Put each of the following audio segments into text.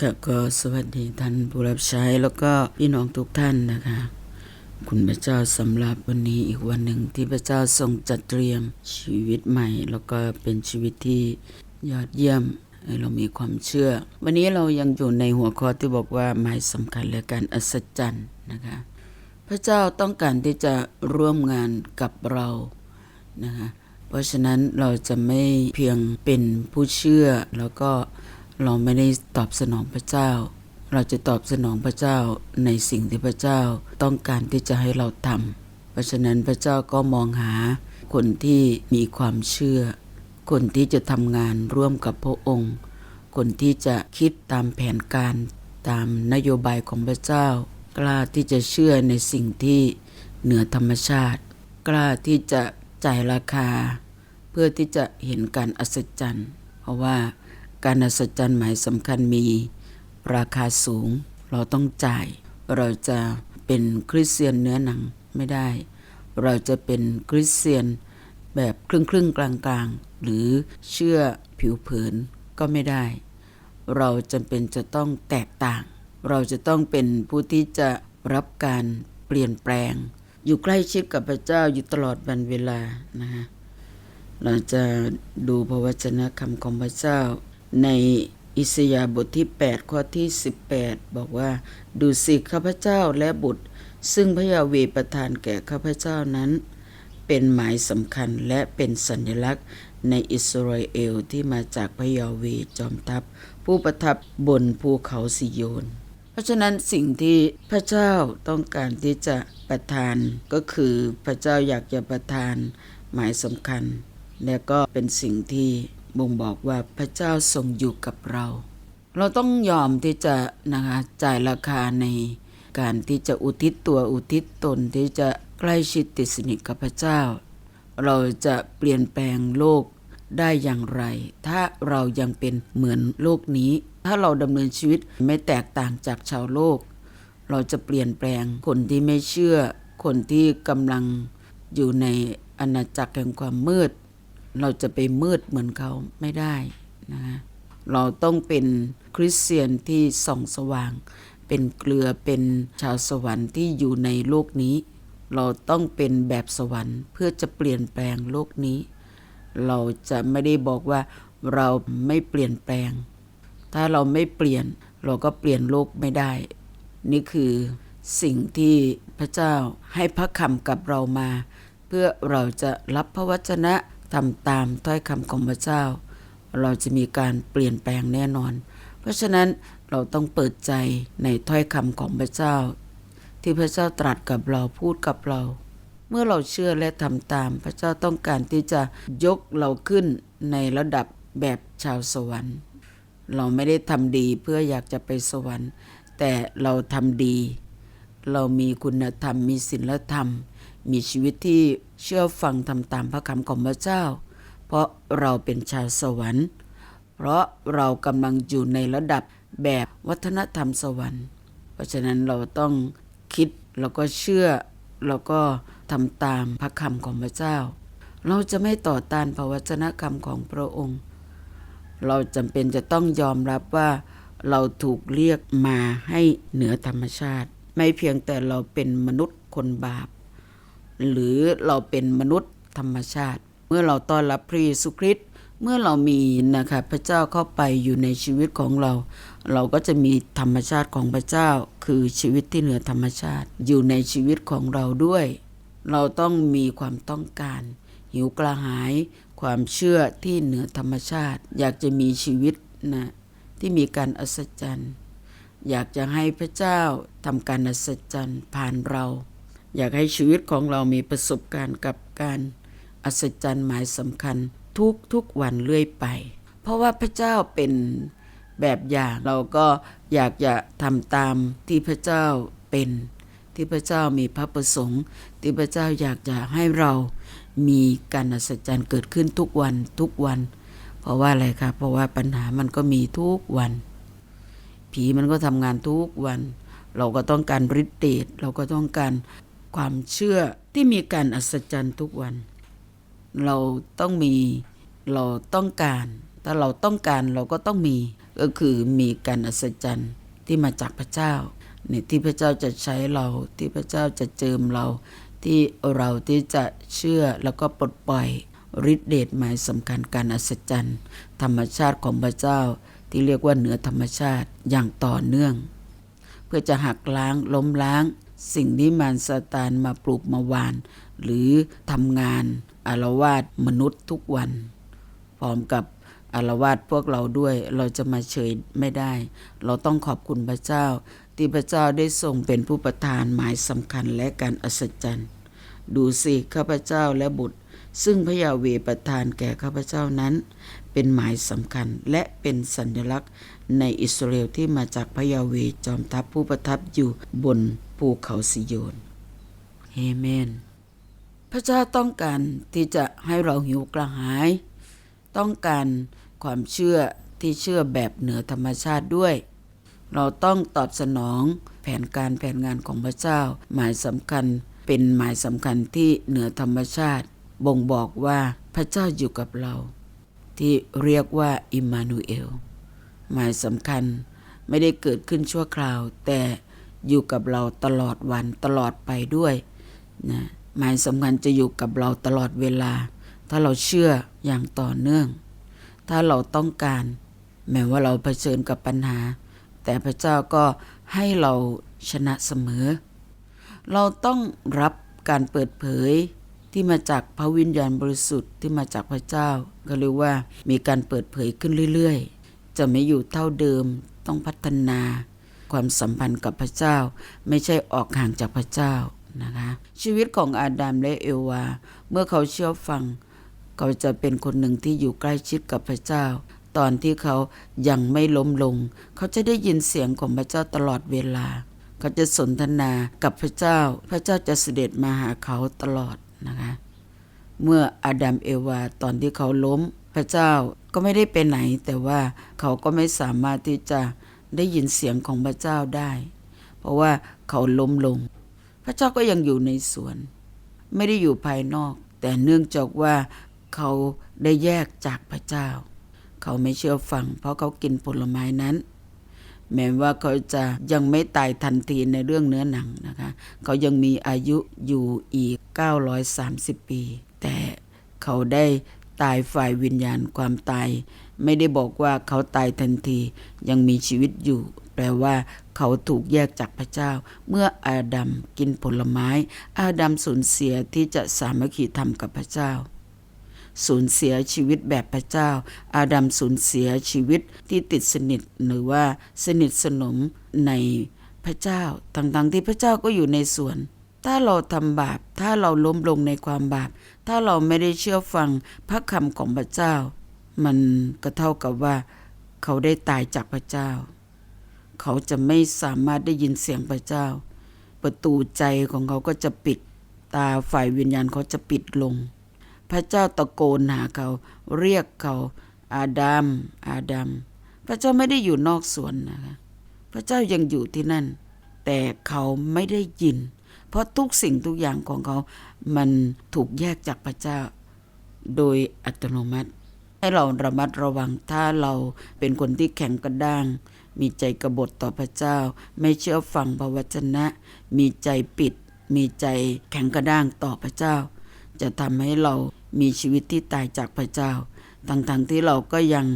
ค่ะก็สวัสดีท่านผู้รับใช้แล้วก็พี่น้องทุกท่านนะคะ คุณพระเจ้าสำหรับวันนี้อีกวันหนึ่งที่พระเจ้าทรงจัดเตรียมชีวิตใหม่ แล้วก็เป็นชีวิตที่ยอดเยี่ยมให้เรามีความเชื่อ วันนี้เรายังอยู่ในหัวข้อที่บอกว่าหมายสำคัญและการอัศจรรย์นะคะ พระเจ้าต้องการที่จะร่วมงานกับเรานะคะเพราะฉะนั้นเราจะไม่เพียงเป็นผู้เชื่อแล้วก็ เราไม่ได้ตอบสนองพระเจ้า เราจะตอบสนองพระเจ้าในสิ่งที่พระเจ้าต้องการที่จะให้เราทำเพราะฉะนั้นพระเจ้าก็มองหาคนที่มีความเชื่อ คนที่จะทำงานร่วมกับพระองค์ คนที่จะคิดตามแผนการตามนโยบายของพระเจ้า กล้าที่จะเชื่อในสิ่งที่เหนือธรรมชาติ กล้าที่จะจ่ายราคา เพื่อที่จะเห็นการอัศจรรย์ เพราะว่า การอัศจรรย์หมายสำคัญมีราคาสูง เราต้องจ่าย เราจะเป็นคริสเตียนเนื้อหนังไม่ได้ เราจะเป็นคริสเตียนแบบครึ่งครึ่งกลางกลางหรือเชื่อผิวเผินก็ไม่ได้ เราจำเป็นจะต้องแตกต่าง เราจะต้องเป็นผู้ที่จะรับการเปลี่ยนแปลง อยู่ใกล้ชิดกับพระเจ้าอยู่ตลอดวันเวลานะฮะเราจะดูพระวจนะคำของพระเจ้า ในอิสยาบทที่ 8 ข้อที่ 18 บอกว่า ดูสิข้าพเจ้าและบุตร ซึ่งพระยาเวประทานแก่ข้าพเจ้านั้น เป็นหมายสำคัญและเป็นสัญลักษณ์ในอิสราเอลที่มาจากพระยาเวจอมทัพ ผู้ประทับบนภูเขาสิโยน เพราะฉะนั้นสิ่งที่พระเจ้าต้องการที่จะประทานก็คือพระเจ้าอยากจะประทานหมายสำคัญ และก็เป็นสิ่งที่ บ่งบอกว่าพระเจ้าทรงอยู่กับเรา เราต้องยอมที่จะนะคะจ่ายราคาในการที่จะอุทิศตัวอุทิศตนที่จะใกล้ชิดติดสนิทกับพระเจ้า เราจะเปลี่ยนแปลงโลกได้อย่างไร ถ้าเรายังเป็นเหมือนโลกนี้ ถ้าเราดำเนินชีวิตไม่แตกต่างจากชาวโลก เราจะเปลี่ยนแปลงคนที่ไม่เชื่อ คนที่กำลังอยู่ในอาณาจักรแห่งความมืด เราจะไปมืดเหมือนเขาไม่ได้นะฮะเราต้องเป็นคริสเตียนที่ส่องสว่าง เป็นเกลือเป็นชาวสวรรค์ที่อยู่ในโลกนี้ เราต้องเป็นแบบสวรรค์เพื่อจะเปลี่ยนแปลงโลกนี้ เราจะไม่ได้บอกว่าเราไม่เปลี่ยนแปลง ถ้าเราไม่เปลี่ยนเราก็เปลี่ยนโลกไม่ได้ นี่คือสิ่งที่พระเจ้าให้พระคำกับเรามา เพื่อเราจะรับพระวจนะ ทำตามถ้อยคำของพระเจ้า เราจะมีการเปลี่ยนแปลงแน่นอน เพราะฉะนั้นเราต้องเปิดใจในถ้อยคำของพระเจ้า ที่พระเจ้าตรัสกับเราพูดกับเรา เมื่อเราเชื่อและทำตาม พระเจ้าต้องการที่จะยกเราขึ้นในระดับแบบชาวสวรรค์ เราไม่ได้ทำดีเพื่ออยากจะไปสวรรค์ แต่เราทำดี เรามีคุณธรรมมีศีลธรรม มีชีวิตที่ เชื่อฟังทำตามพระคำของพระเจ้า เพราะเราเป็นชาวสวรรค์ เพราะเรากำลังอยู่ในระดับแบบวัฒนธรรมสวรรค์ เพราะฉะนั้นเราต้องคิดแล้วก็เชื่อแล้วก็ทำตามพระคำของพระเจ้า เราจะไม่ต่อต้านพระวจนะคำของพระองค์ เราจำเป็นจะต้องยอมรับว่าเราถูกเรียกมาให้เหนือธรรมชาติ ไม่เพียงแต่เราเป็นมนุษย์คนบาป หรือเราเป็นมนุษย์ธรรมชาติ เมื่อเราต้อนรับพระเยซูคริสต์เมื่อเรามีนะคะพระเจ้าเข้าไปอยู่ในชีวิตของเรา เราก็จะมีธรรมชาติของพระเจ้า คือชีวิตที่เหนือธรรมชาติ อยู่ในชีวิตของเราด้วย เราต้องมีความต้องการ หิวกระหาย ความเชื่อที่เหนือธรรมชาติ อยากจะมีชีวิตนะที่มีการอัศจรรย์ อยากจะให้พระเจ้าทำการอัศจรรย์ผ่านเรา อยากให้ชีวิตของเรามีประสบการณ์กับการอัศจรรย์หมายสำคัญทุกทุกวันเรื่อยไป เพราะว่าพระเจ้าเป็นแบบอย่างเราก็อยากจะทำตามที่พระเจ้าเป็น ที่พระเจ้ามีพระประสงค์ ที่พระเจ้าอยากจะให้เรามีการอัศจรรย์เกิดขึ้นทุกวันทุกวัน เพราะว่าอะไรครับเพราะว่าปัญหามันก็มีทุกวัน ผีมันก็ทำงานทุกวัน เราก็ต้องการฤทธิ์เดชเราก็ต้องการ ความเชื่อที่มีการอัศจรรย์ทุกวัน เราต้องมีเราต้องการ ถ้าเราต้องการเราก็ต้องมีก็คือมีการอัศจรรย์ที่มาจากพระเจ้าเนี่ยที่พระเจ้าจะใช้เราที่พระเจ้าจะเจิมเรา ที่เราที่จะเชื่อแล้วก็ปลดปล่อยฤทธิเดชหมายสำคัญการอัศจรรย์ธรรมชาติของพระเจ้าที่เรียกว่าเหนือธรรมชาติอย่างต่อเนื่อง เพื่อจะหักล้างล้มล้าง สิ่งที่มารซาตานมาปลูกมาวาน หรือทำงานอารวาสมนุษย์ทุกวัน พร้อมกับอารวาสพวกเราด้วยเราจะมาเฉยไม่ได้ เราต้องขอบคุณพระเจ้า ที่พระเจ้าได้ทรงเป็นผู้ประทานหมายสำคัญและการอัศจรรย์ ดูสิข้าพเจ้าและบุตร ซึ่งพระยาเวประทานแก่ข้าพเจ้านั้น เป็นหมายสำคัญและเป็นสัญลักษณ์ ในอิสราเอลที่มาจากพระยาเวจอมทัพผู้ประทับอยู่บนภูเขาสิโยนเอเมน พระเจ้าต้องการที่จะให้เราหิวกระหาย ต้องการความเชื่อที่เชื่อแบบเหนือธรรมชาติด้วย เราต้องตอบสนองแผนการแผนงานของพระเจ้า หมายสำคัญเป็นหมายสำคัญที่เหนือธรรมชาติ บ่งบอกว่าพระเจ้าอยู่กับเรา ที่เรียกว่าอิมมานูเอล หมายสำคัญไม่ได้เกิดขึ้นชั่วคราว แต่อยู่กับเราตลอดวันตลอดไปด้วยนะหมายสำคัญจะอยู่กับเราตลอดเวลา ถ้าเราเชื่ออย่างต่อเนื่อง ถ้าเราต้องการ แม้ว่าเราเผชิญกับปัญหา แต่พระเจ้าก็ให้เราชนะเสมอ เราต้องรับการเปิดเผยที่มาจากพระวิญญาณบริสุทธิ์ที่มาจากพระเจ้า ก็เรียกว่ามีการเปิดเผยขึ้นเรื่อย จะไม่อยู่เท่าเดิมต้องพัฒนา ความสัมพันธ์กับพระเจ้า ไม่ใช่ออกห่างจากพระเจ้านะคะชีวิตของอาดัมและเอวา เมื่อเขาเชื่อฟัง เขาจะเป็นคนหนึ่งที่อยู่ใกล้ชิดกับพระเจ้า ตอนที่เขายังไม่ล้มลง เขาจะได้ยินเสียงของพระเจ้าตลอดเวลา เขาจะสนทนากับพระเจ้า พระเจ้าจะเสด็จมาหาเขาตลอดนะคะเมื่ออาดัมเอวาตอนที่เขาล้ม พระเจ้าก็ไม่ได้ไปไหน แต่ว่าเขาก็ไม่สามารถที่จะได้ยินเสียงของพระเจ้าได้ เพราะว่าเขาล้มลง พระเจ้าก็ยังอยู่ในสวน ไม่ได้อยู่ภายนอก แต่เนื่องจากว่าเขาได้แยกจากพระเจ้า เขาไม่เชื่อฟัง เพราะเขากินผลไม้นั้น แม้ว่าเขาจะยังไม่ตายทันทีในเรื่องเนื้อหนังนะคะ เขายังมีอายุอยู่อีก 930 ปี แต่เขาได้ ตายฝ่ายวิญญาณความตาย ไม่ได้บอกว่าเขาตายทันทียังมีชีวิตอยู่ แปลว่าเขาถูกแยกจากพระเจ้า เมื่ออาดัมกินผลไม้ อาดัมสูญเสียที่จะสามัคคีธรรมกับพระเจ้า สูญเสียชีวิตแบบพระเจ้า อาดัมสูญเสียชีวิตที่ติดสนิทหรือว่าสนิทสนมในพระเจ้าทั้งๆที่พระเจ้าก็อยู่ในสวน ถ้าเราทำบาป ถ้าเราล้มลงในความบาป ถ้าเราไม่ได้เชื่อฟังพระคำของพระเจ้า มันก็เท่ากับว่าเขาได้ตายจากพระเจ้า เขาจะไม่สามารถได้ยินเสียงพระเจ้า ประตูใจของเขาก็จะปิด ตาฝ่ายวิญญาณเขาจะปิดลง พระเจ้าตะโกนหาเขา เรียกเขาอาดัมอาดัมพระเจ้าไม่ได้อยู่นอกสวนนะคะ พระเจ้ายังอยู่ที่นั่น แต่เขาไม่ได้ยิน เพราะทุกสิ่งทุกอย่างของเขา มันถูกแยกจากพระเจ้าโดยอัตโนมัติ ให้เราระมัดระวังถ้าเราเป็นคนที่แข็งกระด้าง มีใจกบฏต่อพระเจ้า ไม่เชื่อฟังพระวจนะ มีใจปิด มีใจแข็งกระด้างต่อพระเจ้า จะทำให้เรามีชีวิตที่ตายจากพระเจ้าทั้งๆที่เราก็ยัง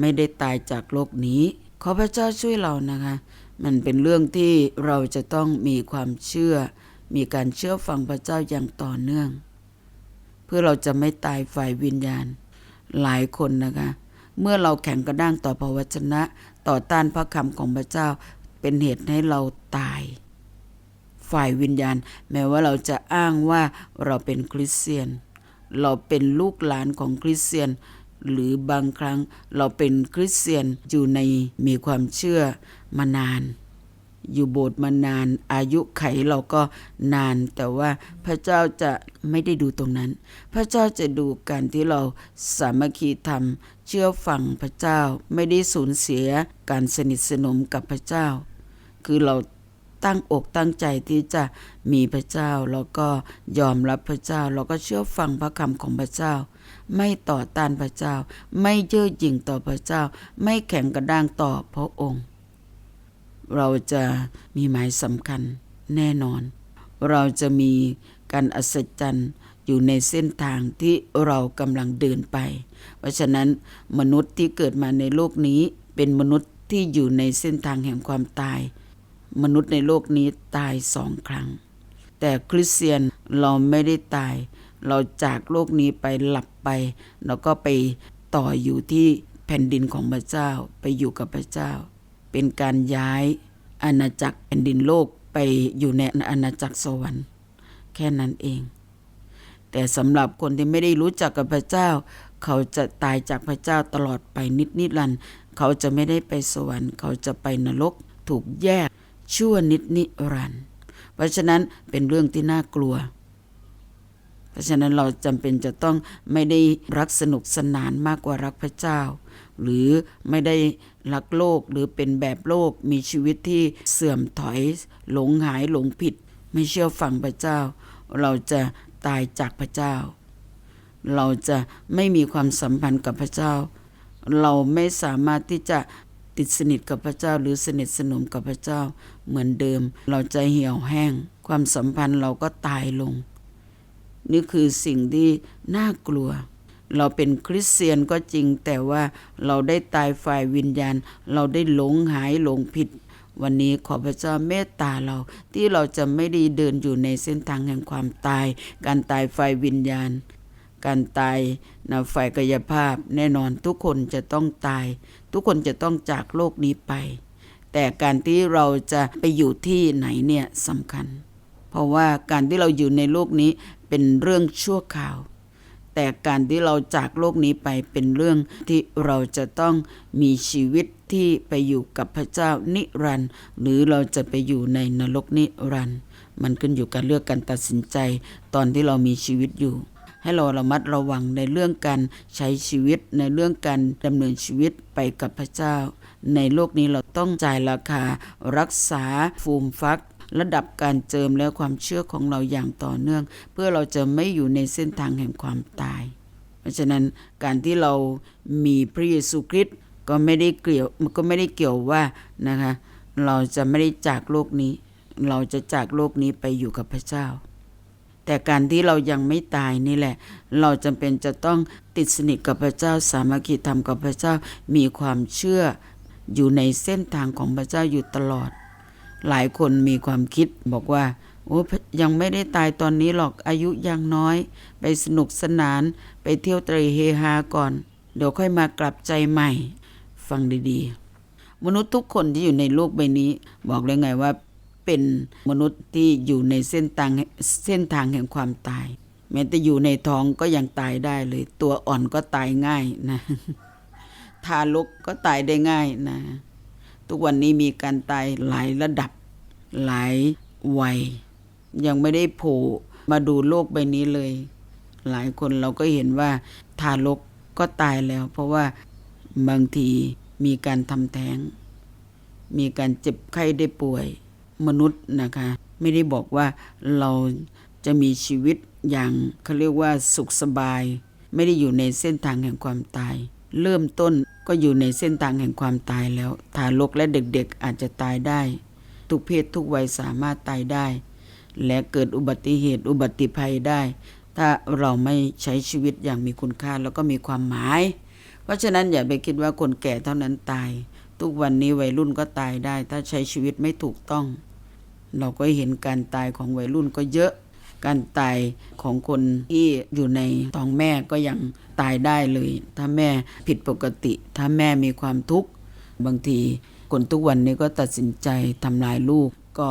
ไม่ได้ตายจากโลกนี้ ขอพระเจ้าช่วยเรานะคะ มันเป็นเรื่องที่เราจะต้องมีความเชื่อ มีการเชื่อฟังพระเจ้าอย่างต่อเนื่อง เพื่อเราจะไม่ตายฝ่ายวิญญาณ หลายคนนะคะ เมื่อเราแข็งกระด้างต่อพระวจนะ ต่อต้านพระคำของพระเจ้า เป็นเหตุให้เราตาย ฝ่ายวิญญาณ แม้ว่าเราจะอ้างว่าเราเป็นคริสเตียน เราเป็นลูกหลานของคริสเตียนหรือบางครั้งเราเป็นคริสเตียนอยู่ในมีความเชื่อมานาน อยู่โบสถ์มานานอายุไขเราก็นาน แต่ว่าพระเจ้าจะไม่ได้ดูตรงนั้น พระเจ้าจะดูการที่เราสามัคคีธรรม เชื่อฟังพระเจ้าไม่ได้สูญเสียการสนิทสนมกับพระเจ้า คือเราตั้งอกตั้งใจที่จะมีพระเจ้าแล้วก็ยอมรับพระเจ้าแล้วก็เชื่อฟังพระคำของพระเจ้า ไม่ต่อต้านพระเจ้า ไม่เย่อหยิ่งต่อพระเจ้า ไม่แข็งกระด้างต่อพระองค์ เราจะมีหมายสำคัญแน่นอน เราจะมีการอัศจรรย์อยู่ในเส้นทางที่เรากำลังเดินไป เพราะฉะนั้นมนุษย์ที่เกิดมาในโลกนี้เป็นมนุษย์ที่อยู่ในเส้นทางแห่งความตาย มนุษย์ในโลกนี้ตายสองครั้ง แต่คริสเตียนเราไม่ได้ตาย เราจากโลกนี้ไปหลับไป แล้วก็ไปต่ออยู่ที่แผ่นดินของพระเจ้าไปอยู่กับพระเจ้า เป็นการย้ายอาณาจักรแผ่นดินโลกไปอยู่ในอาณาจักรสวรรค์ แค่นั้นเอง แต่สำหรับคนที่ไม่ได้รู้จักกับพระเจ้า เขาจะตายจากพระเจ้าตลอดไปนิดนิรันดร์เขาจะไม่ได้ไปสวรรค์ เขาจะไปนรกถูกแยกชั่วนิดนิรันดร์เพราะฉะนั้นเป็นเรื่องที่น่ากลัว เพราะฉะนั้นเราจำเป็นจะต้องไม่ได้รักสนุกสนานมากกว่ารักพระเจ้า หรือไม่ได้ รักโลกหรือเป็นแบบโลกมีชีวิตที่เสื่อมถอยหลงหายหลงผิด ไม่เชื่อฟังพระเจ้า เราจะตายจากพระเจ้า เราจะไม่มีความสัมพันธ์กับพระเจ้า เราไม่สามารถที่จะติดสนิทกับพระเจ้า หรือสนิทสนมกับพระเจ้า เหมือนเดิม เราจะเหี่ยวแห้ง ความสัมพันธ์เราก็ตายลง นี่คือสิ่งที่น่ากลัว เราเป็นคริสเตียนก็จริง แต่ว่าเราได้ตายฝ่ายวิญญาณ เราได้หลงหายหลงผิด วันนี้ขอพระเจ้าเมตตาเรา ที่เราจะไม่ได้เดินอยู่ในเส้นทางแห่งความตาย การตายฝ่ายวิญญาณ การตายนะฝ่ายกายภาพ แน่นอนทุกคนจะต้องตาย ทุกคนจะต้องจากโลกนี้ไป แต่การที่เราจะไปอยู่ที่ไหนเนี่ยสำคัญ เพราะว่าการที่เราอยู่ในโลกนี้เป็นเรื่องชั่วคราว แต่การที่เราจากโลกนี้ไปเป็นเรื่องที่เราจะต้องมีชีวิตที่ไปอยู่กับพระเจ้านิรันดร์หรือเราจะไปอยู่ในนรกนิรันดร์มันขึ้นอยู่กับเลือกการตัดสินใจตอนที่เรามีชีวิตอยู่ ให้เราระมัดระวังในเรื่องการใช้ชีวิตในเรื่องการดำเนินชีวิตไปกับพระเจ้า ในโลกนี้เราต้องจ่ายราคารักษาฟูมฟัก ระดับการเจิมและความเชื่อของเราอย่างต่อเนื่อง เพื่อเราจะไม่อยู่ในเส้นทางแห่งความตาย เพราะฉะนั้นการที่เรามีพระเยซูคริสต์ก็ไม่ได้เกี่ยวมันก็ไม่ได้เกี่ยวว่านะคะเราจะไม่ได้จากโลกนี้ เราจะจากโลกนี้ไปอยู่กับพระเจ้า แต่การที่เรายังไม่ตายนี่แหละ เราจำเป็นจะต้องติดสนิทกับพระเจ้า สามัคคีธรรมกับพระเจ้ามีความเชื่ออยู่ในเส้นทางของพระเจ้าอยู่ตลอด หลายคนมีความคิดบอกว่า โอ้ยังไม่ได้ตายตอนนี้หรอกอายุยังน้อย ไปสนุกสนานไปเที่ยวเตรเฮฮาก่อน เดี๋ยวค่อยมากลับใจใหม่ ฟังดีๆ มนุษย์ทุกคนที่อยู่ในโลกใบนี้ บอกเลยไงว่าเป็นมนุษย์ที่อยู่ในเส้นทางเส้นทางแห่งความตาย แม้แต่อยู่ในท้องก็ยังตายได้เลย ตัวอ่อนก็ตายง่ายนะทารกก็ตายได้ง่ายนะ ทุกวันนี้มีการตายหลายระดับหลายวัย ยังไม่ได้โผล่มาดูโลกใบนี้เลย หลายคนเราก็เห็นว่าทารกก็ตายแล้ว เพราะว่าบางทีมีการทำแท้ง มีการเจ็บไข้ได้ป่วยมนุษย์นะคะ ไม่ได้บอกว่าเราจะมีชีวิตอย่างเขาเรียกว่าสุขสบาย ไม่ได้อยู่ในเส้นทางแห่งความตาย เริ่มต้น ก็อยู่ในเส้นทางแห่งความตายแล้ว ทารกและเด็กๆอาจจะตายได้ ทุกเพศทุกวัยสามารถตายได้ และเกิดอุบัติเหตุอุบัติภัยได้ ถ้าเราไม่ใช้ชีวิตอย่างมีคุณค่าแล้วก็มีความหมาย เพราะฉะนั้นอย่าไปคิดว่าคนแก่เท่านั้นตาย ทุกวันนี้วัยรุ่นก็ตายได้ ถ้าใช้ชีวิตไม่ถูกต้อง เราก็เห็นการตายของวัยรุ่นก็เยอะ การตายของคนที่อยู่ในท้องแม่ก็ยังตายได้เลย ถ้าแม่ผิดปกติ ถ้าแม่มีความทุกข์บางทีคนทุกวันนี้ก็ตัดสินใจทำลายลูกก็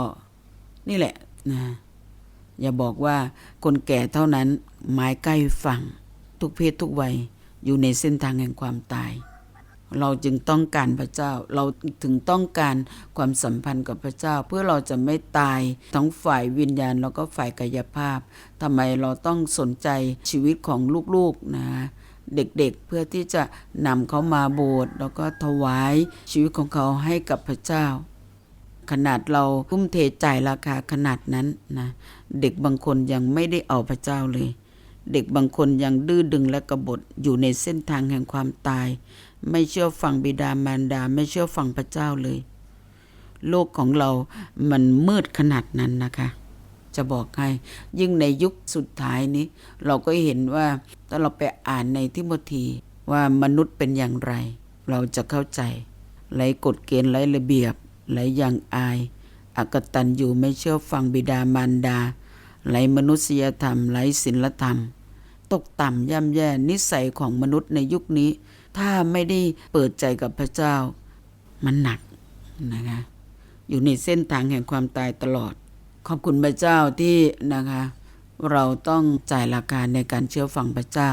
นี่แหละนะอย่าบอกว่าคนแก่เท่านั้นไม้ใกล้ฝั่ง ทุกเพศทุกวัยอยู่ในเส้นทางแห่งความตาย เราจึงต้องการพระเจ้า เราถึงต้องการความสัมพันธ์กับพระเจ้า เพื่อเราจะไม่ตายทั้งฝ่ายวิญญาณแล้วก็ฝ่ายกายภาพทำไมเราต้องสนใจชีวิตของลูกๆนะเด็กๆเพื่อที่จะนำเขามาโบสถ์แล้วก็ถวายชีวิตของเขาให้กับพระเจ้า ขนาดเราทุ่มเทจ่ายราคาขนาดนั้นนะเด็กบางคนยังไม่ได้เอาพระเจ้าเลย เด็กบางคนยังดื้อดึงและกบฏอยู่ในเส้นทางแห่งความตาย ไม่เชื่อฟังบิดามารดาไม่เชื่อฟังพระเจ้าเลย โลกของเรามันมืดขนาดนั้นนะคะ จะบอกให้ยิ่งในยุคสุดท้ายนี้ เราก็เห็นว่าถ้าเราไปอ่านในทิโมธีว่ามนุษย์เป็นอย่างไร เราจะเข้าใจไรกฎเกณฑ์ไรระเบียบไรอย่างอายอากตันอยู่ไม่เชื่อฟังบิดามารดาไรมนุษยธรรมไรศีลธรรม ตกต่ำย่ำแย่นิสัยของมนุษย์ในยุคนี้ ถ้าไม่ได้เปิดใจกับพระเจ้า มันหนักนะคะอยู่ในเส้นทางแห่งความตายตลอด ขอบคุณพระเจ้าที่นะคะ เราต้องจ่ายราคาในการเชื่อฟังพระเจ้า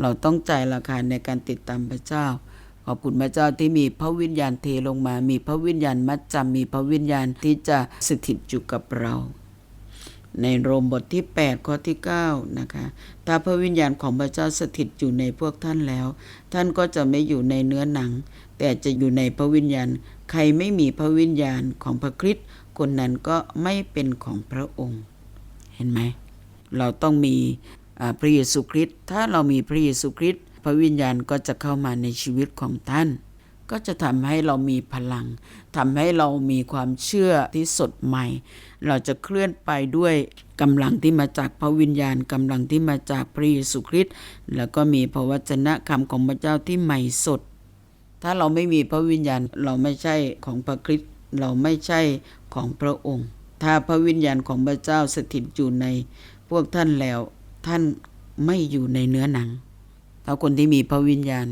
เราต้องจ่ายราคาในการติดตามพระเจ้า ขอบคุณพระเจ้าที่มีพระวิญญาณเทลงมา มีพระวิญญาณมัดจำมีพระวิญญาณที่จะสถิตอยู่กับเรา ในโรมบทที่ 8 ข้อที่ 9 นะคะถ้าพระวิญญาณของพระเจ้าสถิตอยู่ในพวกท่านแล้ว ท่านก็จะไม่อยู่ในเนื้อหนัง แต่จะอยู่ในพระวิญญาณ ใครไม่มีพระวิญญาณของพระคริสต์คนนั้นก็ไม่เป็นของพระองค์ เห็นไหม เราต้องมีพระเยซูคริสต์ถ้าเรามีพระเยซูคริสต์พระวิญญาณก็จะเข้ามาในชีวิตของท่าน ก็จะทำให้เรามีพลังทำให้เรามีความเชื่อที่สดใหม่ เราจะเคลื่อนไปด้วยกำลังที่มาจากพระวิญญาณกำลังที่มาจากพระเยซูคริสต์แล้วก็มีพระวจนะคำของพระเจ้าที่ใหม่สด ถ้าเราไม่มีพระวิญญาณเราไม่ใช่ของพระคริสต์เราไม่ใช่ของพระองค์ ถ้าพระวิญญาณของพระเจ้าสถิตอยู่ใน พวกท่านแล้วท่านไม่อยู่ในเนื้อหนังถ้าคนที่มีพระวิญญาณ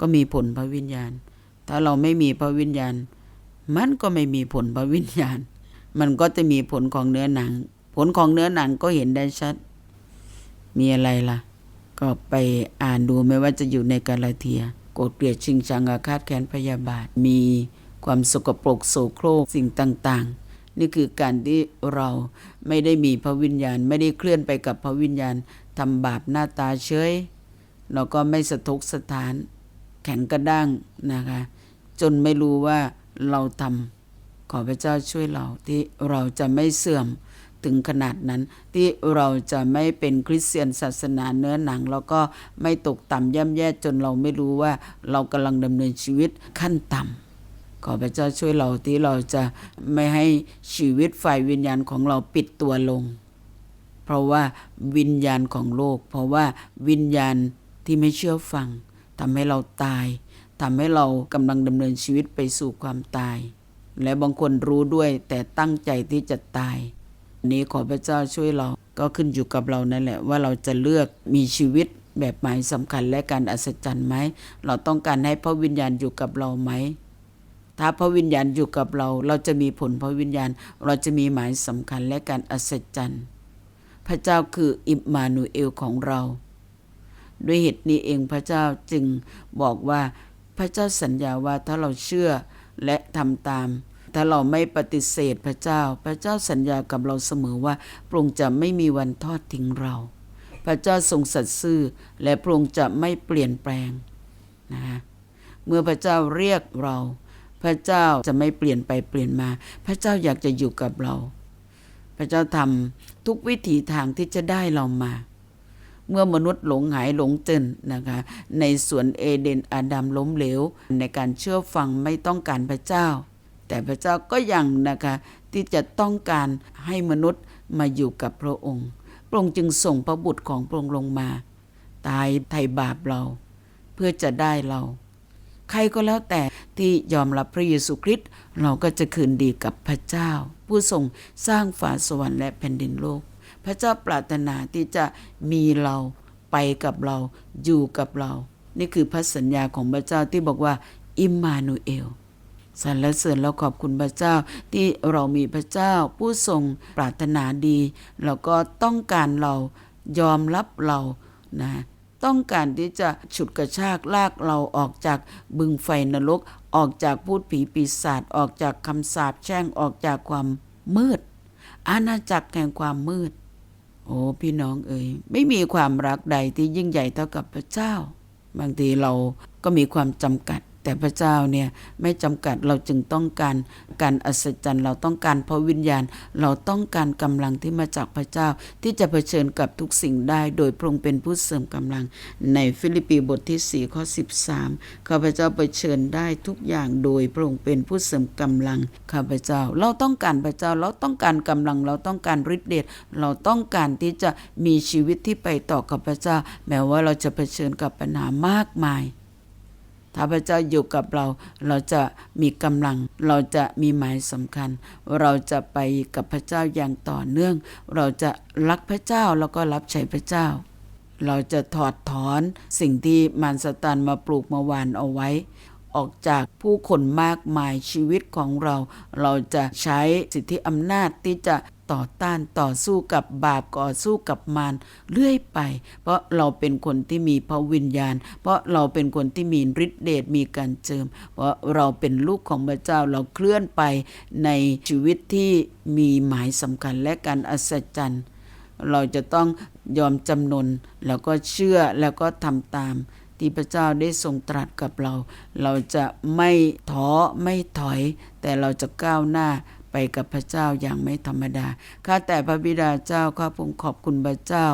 ก็มีผลพระวิญญาณ ถ้าเราไม่มีพระวิญญาณ มันก็ไม่มีผลพระวิญญาณ มันก็จะมีผลของเนื้อหนัง ผลของเนื้อหนังก็เห็นได้ชัด มีอะไรล่ะ ก็ไปอ่านดูไม่ว่าจะอยู่ในกาลาเทีย โกรธเกลียดชิงชังอาฆาตแค้นพยาบาท มีความสกปรกโสโครกสิ่งต่างๆ นี่คือการที่เราไม่ได้มีพระวิญญาณ ไม่ได้เคลื่อนไปกับพระวิญญาณทำบาปหน้าตาเฉยเราก็ไม่สะทกสถาน แข็งกระด้างนะคะ จนไม่รู้ว่าเราทำขอพระเจ้าช่วยเราที่เราจะไม่เสื่อมถึงขนาดนั้นที่เราจะไม่เป็นคริสเตียนศาสนาเนื้อหนัง แล้วก็ไม่ตกต่ำย่ำแย่จนเราไม่รู้ว่าเรากำลังดำเนินชีวิตขั้นต่ำขอพระเจ้าช่วยเราที่เราจะไม่ให้ชีวิตฝ่ายวิญญาณของเราปิดตัวลง เพราะว่าวิญญาณของโลก เพราะว่าวิญญาณที่ไม่เชื่อฟัง ทำให้เราตายทำให้เรากำลังดำเนินชีวิตไปสู่ความตาย และบางคนรู้ด้วยแต่ตั้งใจที่จะตาย นี้ขอพระเจ้าช่วยเราก็ขึ้นอยู่กับเรานั่นแหละว่าเราจะเลือกมีชีวิตแบบหมายสำคัญและการอัศจรรย์ไหม เราต้องการให้พระวิญญาณอยู่กับเราไหม ถ้าพระวิญญาณอยู่กับเรา เราจะมีผลพระวิญญาณ เราจะมีหมายสำคัญและการอัศจรรย์ พระเจ้าคืออิมมานูเอลของเรา ด้วยเหตุนี้เองพระเจ้าจึงบอกว่าพระเจ้าสัญญาว่าถ้าเราเชื่อและทำตาม ถ้าเราไม่ปฏิเสธพระเจ้า พระเจ้าสัญญากับเราเสมอว่าพระองค์จะไม่มีวันทอดทิ้งเรา พระเจ้าทรงสัตย์ซื่อและพระองค์จะไม่เปลี่ยนแปลงนะคะเมื่อพระเจ้าเรียกเรา พระเจ้าจะไม่เปลี่ยนไปเปลี่ยนมา พระเจ้าอยากจะอยู่กับเรา พระเจ้าทำทุกวิถีทางที่จะได้เรามา เมื่อมนุษย์หลงหายหลงเจนนะคะในสวนเอเดนอาดัมล้มเหลว ในการเชื่อฟังไม่ต้องการพระเจ้า แต่พระเจ้าก็ยังนะคะที่จะต้องการให้มนุษย์มาอยู่กับพระองค์ พระองค์จึงส่งพระบุตรของพระองค์ลงมา ตายไถ่บาปเรา เพื่อจะได้เรา ใครก็แล้วแต่ที่ยอมรับพระเยซูคริสต์เราก็จะคืนดีกับพระเจ้า ผู้ทรงสร้างฟ้าสวรรค์และแผ่นดินโลก พระเจ้าปรารถนาที่จะมีเราไปกับเราอยู่กับเรา นี่คือพระสัญญาของพระเจ้าที่บอกว่าอิมมานูเอลสรรเสริญเราขอบคุณพระเจ้าที่เรามีพระเจ้าผู้ทรงปรารถนาดี แล้วก็ต้องการเรายอมรับเรานะต้องการที่จะฉุดกระชากลากเราออกจากบึงไฟนรก ออกจากพูดผีปีศาจออกจากคำสาปแช่งออกจากความมืด อาณาจักรแห่งความมืด โอ้พี่น้องเอ๋ยไม่มีความรักใดที่ยิ่งใหญ่เท่ากับพระเจ้า บางทีเราก็มีความจำกัด แต่พระเจ้าเนี่ยไม่จำกัดเราจึงต้องการการอัศจรรย์เราต้องการพระวิญญาณ เราต้องการกำลังที่มาจากพระเจ้าที่จะเผชิญกับทุกสิ่งได้ โดยพระองค์เป็นผู้เสริมกำลัง ในฟิลิปปีบทที่ 4 ข้อ 13 ข้าพเจ้าเผชิญได้ทุกอย่างโดยพระองค์เป็นผู้เสริมกำลังข้าพเจ้า เราต้องการพระเจ้าเราต้องการกำลังเราต้องการฤทธิ์เดชเราต้องการที่จะมีชีวิตที่ไปต่อกับพระเจ้า แม้ว่าเราจะเผชิญกับปัญหามากมาย ถ้าพระเจ้าอยู่กับเรา เราจะมีกำลัง เราจะมีหมายสำคัญ เราจะไปกับพระเจ้าอย่างต่อเนื่อง เราจะรักพระเจ้าแล้วก็รับใช้พระเจ้า เราจะถอดถอนสิ่งที่มารสตันมาปลูกมาหวานเอาไว้ ออกจากผู้คนมากมายชีวิตของเรา เราจะใช้สิทธิอำนาจที่จะต่อต้านต่อสู้กับบาปต่อสู้กับมารเรื่อยไป เพราะเราเป็นคนที่มีพระวิญญาณ เพราะเราเป็นคนที่มีฤทธิเดชมีการเจิม เพราะเราเป็นลูกของพระเจ้าเราเคลื่อนไปในชีวิตที่มีหมายสำคัญและการอัศจรรย์ เราจะต้องยอมจำนนแล้วก็เชื่อแล้วก็ทำตาม ที่พระเจ้าได้ทรงตรัสกับเรา เราจะไม่ท้อไม่ถอย แต่เราจะก้าวหน้า ไปกับพระเจ้าอย่างไม่ธรรมดา ข้าแต่พระบิดาเจ้าข้าพงขอบคุณพระเจ้า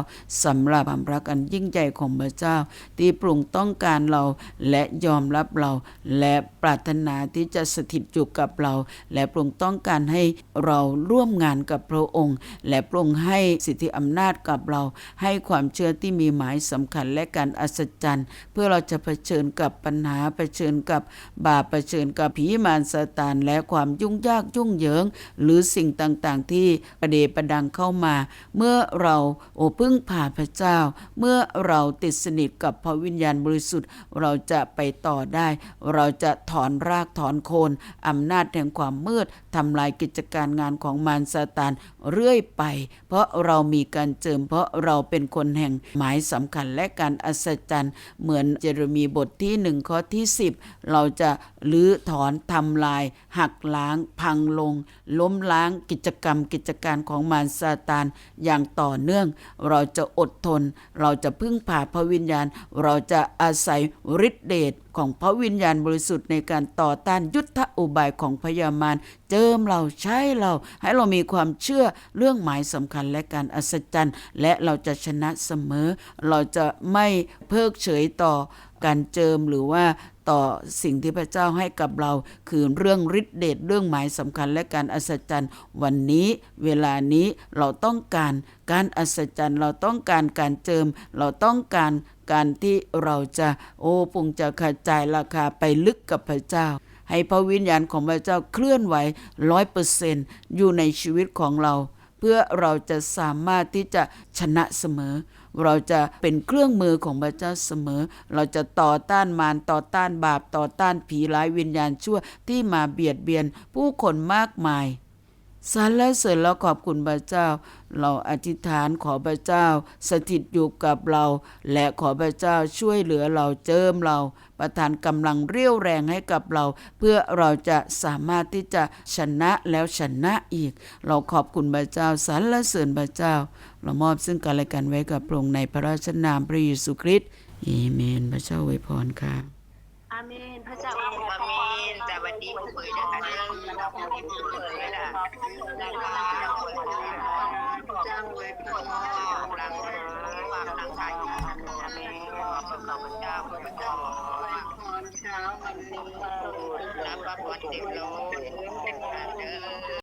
สำหรับความรักอันยิ่งใหญ่ของพระเจ้า ที่ปรุงต้องการเราและยอมรับเรา และปรารถนาที่จะสถิตอยู่กับเรา และปรุงต้องการให้เราร่วมงานกับพระองค์ และปรุงให้สิทธิอำนาจกับเรา ให้ความเชื่อที่มีหมายสำคัญและการอัศจรรย์ เพื่อเราจะเผชิญกับปัญหาเผชิญกับบาปเผชิญกับผีมารซาตานและความยุ่งยากยุ่งเหยิงหรือสิ่งต่างๆ ที่ประเดประดังเข้ามา เมื่อเราโอพึ่งพาพระเจ้า เมื่อเราติดสนิทกับพระวิญญาณบริสุทธิ์ เราจะไปต่อได้ เราจะถอนรากถอนโคนอำนาจแห่งความมืดทำลายกิจการงานของมารซาตานเรื่อยไป เพราะเรามีการเจิม เพราะเราเป็นคนแห่งหมายสำคัญและการอัศจรรย์ เหมือนเจเรมีบทที่หนึ่งข้อที่ 10 เราจะลื้อถอนทำลาย หักล้างพังลง ล้มล้างกิจกรรมกิจการของมารซาตานอย่างต่อเนื่อง เราจะอดทน เราจะพึ่งพาพระวิญญาณ เราจะอาศัยฤทธิเดชของพระวิญญาณบริสุทธิ์ในการต่อต้านยุทธอุบายของพยามารเจิมเราใช้เราให้เรามีความเชื่อเรื่องหมายสำคัญและการอัศจรรย์ และเราจะชนะเสมอ เราจะไม่เพิกเฉยต่อ การเจิมหรือว่าต่อสิ่งที่พระเจ้าให้กับเรา คือเรื่องฤทธิเดชเรื่องหมายสำคัญและการอัศจรรย์ วันนี้เวลานี้เราต้องการการอัศจรรย์ เราต้องการการเจิม เราต้องการการที่เราจะโอ้ปรุงจะกระจายราคาไปลึกกับพระเจ้าให้พระวิญญาณของพระเจ้าเคลื่อนไหวร้อยเปอร์เซนต์อยู่ในชีวิตของเรา เพื่อเราจะสามารถที่จะชนะเสมอ เราจะเป็นเครื่องมือของพระเจ้าเสมอ เราจะต่อต้านมารต่อต้านบาปต่อต้านผีร้ายวิญญาณชั่วที่มาเบียดเบียนผู้คนมากมาย สรรเสริญแล้วขอบคุณพระเจ้า เราอธิษฐานขอพระเจ้า สถิตอยู่กับเรา และขอพระเจ้าช่วยเหลือเราเจิมเรา ประทานกำลังเรี่ยวแรงให้กับเรา เพื่อเราจะสามารถที่จะชนะแล้วชนะอีก เราขอบคุณพระเจ้าสรรเสริญพระเจ้า เรามอบซึ่งกันและกันไว้กับพระองค์ในพระราชนามพระเยซูคริสต์เอเมน พระเจ้าอวยพรค่ะอาเมนพระเจ้าอวยพอ ก่อนเช้ากูร่างกายดีวันนี้ก็เป็นเช้าวันนี้แต่ก่อนเช้าวันนี้แต่ก่อนเช้าวันนี้